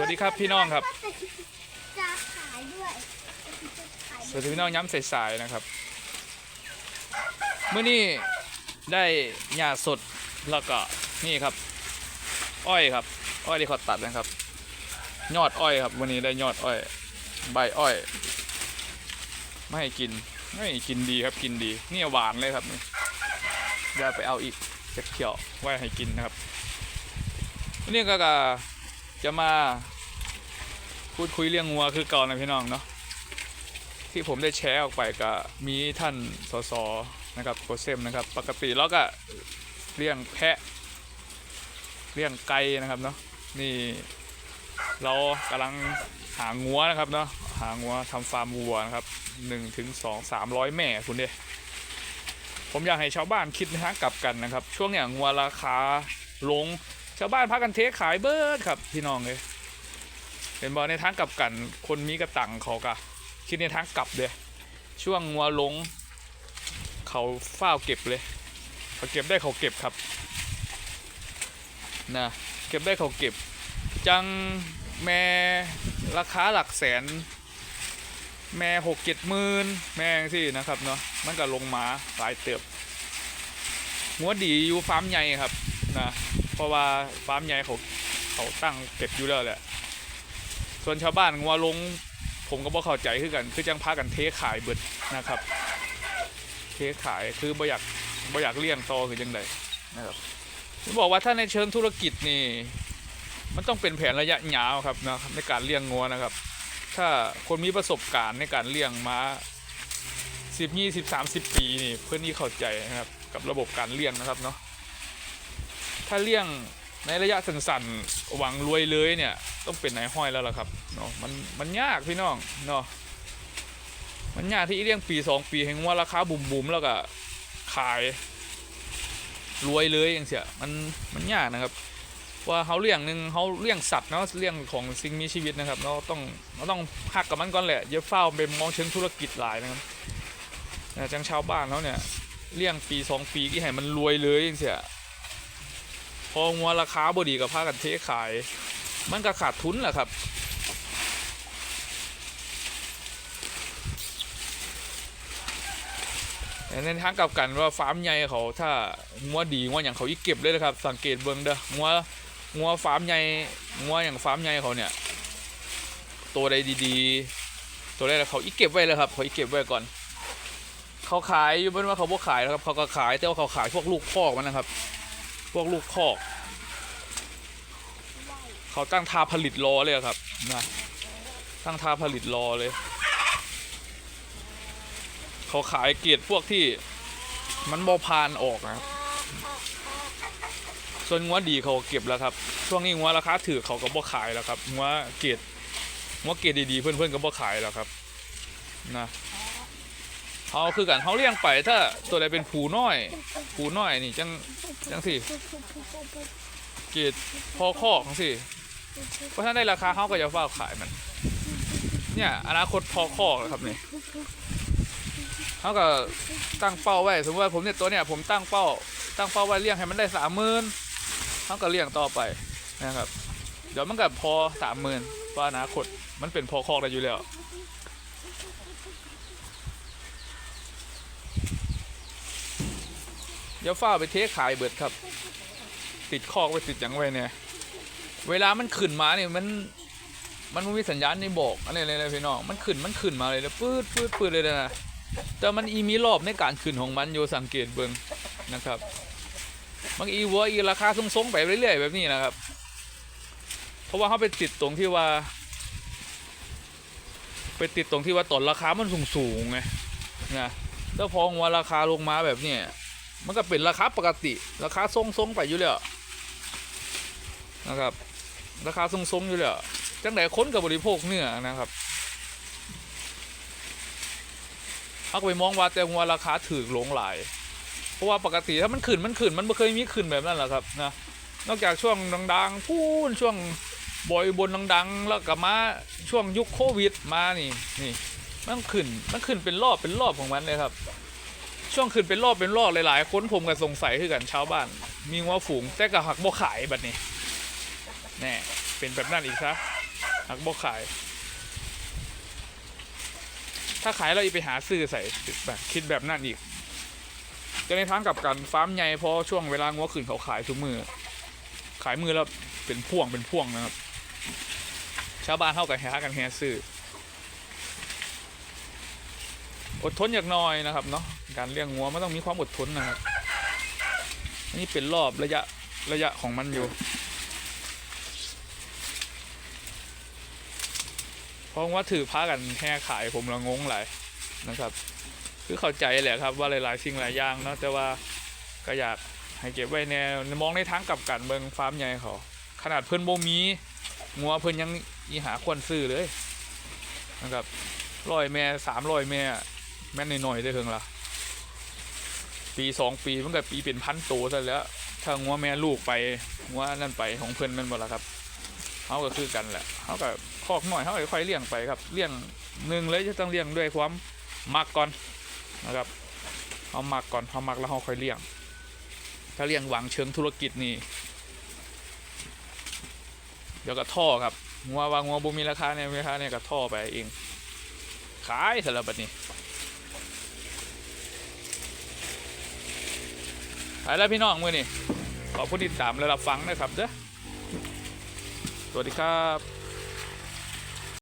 วัสดีครับพี่น้องครับ จะขายด้วยสวัสดีพี่น้องย้ำสายๆนะครับเมื่อนี้ได้หญ้าสดแล้วก็นี่ครับ อ้อยครับ อ้อยที่เขาตัดนะครับ ยอดอ้อยครับวันนี้ได้ยอดอ้อย ใบอ้อย ไม่ให้กินไม่ให้กินดีครับกินดีนี่หวานเลยครับนี่อย่าไปเอาอีกจะเขียวไว้ให้กินนะครับวันนี้ก็ จะมาพูดคุยเรื่องงัวคือเก่านะพี่น้องเนาะที่ผมได้แชร์ออกไปก็มีท่านสสนะครับโคเซมนะครับ ปกติแล้วก็เลี้ยงแพะเลี้ยงไก่นะครับเนาะนี่เรากำลังหางัวนะครับเนาะหางัวทำฟาร์มวัวนะครับหนึ่งถึงสองสามร้อยแม่คุณเด้ผมอยากให้ชาวบ้านคิดนทางกลับกันนะครับ ช่วงอย่างงัวราคาลง ชาวบ้านพากันเทขายเบิร์ดครับพี่น้องเลยเห็นบอกในทางกลับกันคนมีกระตังเขากะคิดในทางกลับเลยช่วงงัวลง เขาเฝ้าวเก็บเลยเขาเก็บได้เขาเก็บครับนะเก็บได้เขาเก็บ จังแม่ราคาหลักแสน แม่หกเจ็ดหมื่นแม่สินะครับเนาะมันก็ลงมาหลายเติบงัวดีอยู่ฟาร์มใหญ่ครับ นะเพราะว่าฟาร์มใหญ่เขาเขาตั้งเก็บอยู่แล้วแหละ ส่วนชาวบ้านงัวลง ผมก็บ่เข้าใจคือกัน คือจังพากันเทขายเบิดนะครับ เทขายคือบ่อยากบ่อยากเลี้ยงต่อคือจังไดนะครับผมบอกว่าถ้าในเชิงธุรกิจนี่ มันต้องเป็นแผนระยะยาวครับนะครับในการเลี้ยงงัวนะครับ ถ้าคนมีประสบการณ์ในการเลี้ยงมาสิบยี่สิบสามสิบปีนี่เพื่อนที่เข้าใจนะครับ กับระบบการเลี้ยงนะครับเนาะ ถ้าเลี้ยงในระยะสั้นๆหวังรวยเลยเนี่ย ต้องเป็นนายห้อยแล้วล่ะครับเนาะมันมันยากพี่น้องเนาะมันยากที่เลี้ยงปีสองปีเห็นว่าราคาบุ๋มๆแล้วก็ขายรวยเลยอย่างเสียมันมันยากนะครับ ว่าเขาเลี้ยงหนึ่งเขาเลี้ยงสัตว์เนาะเลี้ยงของสิ่งมีชีวิตนะครับเราต้องเราต้องหักกับมันก่อนแหละอย่าเฝ้าไปมองเชิงธุรกิจหลายนะครับจังชาวบ้านเขาเนี่ยเลี้ยงปีสองปีกี่ให้มันรวยเลยอย่างเสีย พองัวราคาบดีกับพากันเทขาย มันก็ขาดทุนแหละครับแต่ในทางกลับกันว่าฟาร์มใหญ่เขาถ้างัวดีงัวอย่างเขาอีกเก็บเลยนะครับ สังเกตเบิ่งเด้องัวงัวฟาร์มใหญ่งัวอย่างฟาร์มใหญ่เขาเนี่ยตัวใดดีๆ ตัวใดเขาอีกเก็บไว้เลยครับเขาอีกเก็บไว้ก่อน เขาขายอยู่เป็นว่าเขาบ่ขายนะครับเขาก็ขายแต่ว่าเขาขายพวกลูกคอกมันนะครับ พวกลูกคอก เขาตั้งท่าผลิตรอเลยครับนะตั้งท่าผลิตรอเลย เขาขายเกียรดพวกที่มันบอพานออกนะครับ ส่วนงัวดีเขาเก็บแล้วครับ ช่วงนี้งัวราคาถือเขาก็บ่ขายแล้วครับงัวเกียรดงัวเกียรดดีๆเพื่อนๆก็บ่ขายแล้วครับนะ เขาคือกันเขาเลี้ยงไปถ้าตัวใดเป็นผูน้อย ผูน้อยนี่จังจังสิเกีดพอขอของสิเพราะถ้าได้ราคาเขาก็จะฟ้าขายมัน เนี่ยอนาคตพอขอแล้วครับนี่เขาก็ตั้งเป้าไว้สมมติว่าผมเนี่ยตัวเนี่ยผมตั้งเป้า ตั้งเป้าไว้เลี้ยงให้มันได้สามหมื่นเขาก็เลี้ยงต่อไปนะครับ เดี๋ยวมันก็พอสามหมื่นเพราะอนาคตมันเป็นพอคอกได้อยู่แล้ว เดี๋ยวฝ้าไปเทขายเบิดครับ ติดคอกไว้ติดอย่างไว้เนี่ยเวลามันขึ้นมาเนี่ยมันมันไม่มีสัญญาณในบอกอะไรเลยนะพี่น้องมันขึ้นมันขึ้นมาเลยนะปื๊ดปื๊ดปื๊ดเลยนะแต่มันอีมีรอบในการขึ้นของมันอยู่สังเกตเบิ่งนะครับบางอีวัวอีราคาทรงๆไปเรื่อยๆแบบนี้นะครับ เพราะว่าเขาไปติดตรงที่ว่า ไปติดตรงที่ว่าตอนราคามันสูงๆไงนะแล้วพอวัวราคาลงมาแบบนี้ มันก็เป็นราคาปกติ ราคาทรงๆไปอยู่แล้วนะครับ ราคาทรงๆอยู่แล้วจังไหนค้นกับบริโภคเนื้อนะครับเขาไปมองว่าแต่หัวราคาถือหลงหลาย เพราะว่าปกติถ้ามันขึ้นมันขึ้นมันไม่เคยมีขึ้นแบบนั้นแหละครับนะนอกจากช่วงดังๆพูนช่วงบอยบนดังๆ แล้วก็มาช่วงยุคโควิดมานี่นี่มันขึ้นมันขึ้นเป็นรอบเป็นรอบของมันเลยครับ ช่วงขึ้นเป็นรอบเป็นรอบหลายๆ คนผมก็สงสัยคือกันชาวบ้าน มีงัวฝูงแต่ก็หักบ่ขายแบบนี้แน่เป็นแบบนั้นอีกซะหักบ่ขาย ถ้าขายเราอีไปหาซื้อใส่แบบคิดแบบนั้นอีกจะในทางกับกันฟาร์มใหญ่พราะช่วงเวลางัวขึ้นเขาขายทุกมือ ขายมือแล้วเป็นพ่วงเป็นพ่วงนะครับ ชาวบ้านเท่ากับแหากันแหซื้ออดทนอย่างน้อยนะครับเนาะ การเลี้ยงงัวมันต้องมีความอดทนนะครับ อันนี้เป็นรอบระยะระยะของมันอยู่ เพราะว่าถือพากันแห่ขายผมละงงหลายนะครับ คือเข้าใจแหละครับว่าหลายๆสิ่งหลายอย่างเนาะแต่ว่าก็อยากให้เก็บไว้แนวมองในทางกลับกันเบิงฟาร์มใหญ่เขาขนาดเพิ่นโบมีงัวเพิ่นยังอีหาควรซื้อเลยนะครับร้อยแม่สามร้อยแม่แม่นหน่อยๆได้ถึงละ ปีสองปีมันก็ปีเป็นพันโตซะแล้วถ้างัวแม่ลูกไปงัวนั่นไปของเพิ่อนมันบ่ละครับเขาก็คือกันแหละเขาก็คอกหน่อยเขาก็ค่อยเลี้ยงไปครับเลี้ยงหนึ่งเลยจะต้องเลี้ยงด้วยความมักก่อนนะครับเอามักก่อนเอามักแล้วเขาค่อยเลี้ยง ถ้าเลี้ยงหวังเชิงธุรกิจนี่เดี๋ยวก็ท่อครับงัววางงัวบุมีราคาเนี่ยราคาเนี่ยก็ท่อไปเองขายสำหรับบัดนี้ ไปแล้วพี่น้องมือนี่ขอบคุณติดตามและรับฟังนะครับเด้อสวัสดีครับ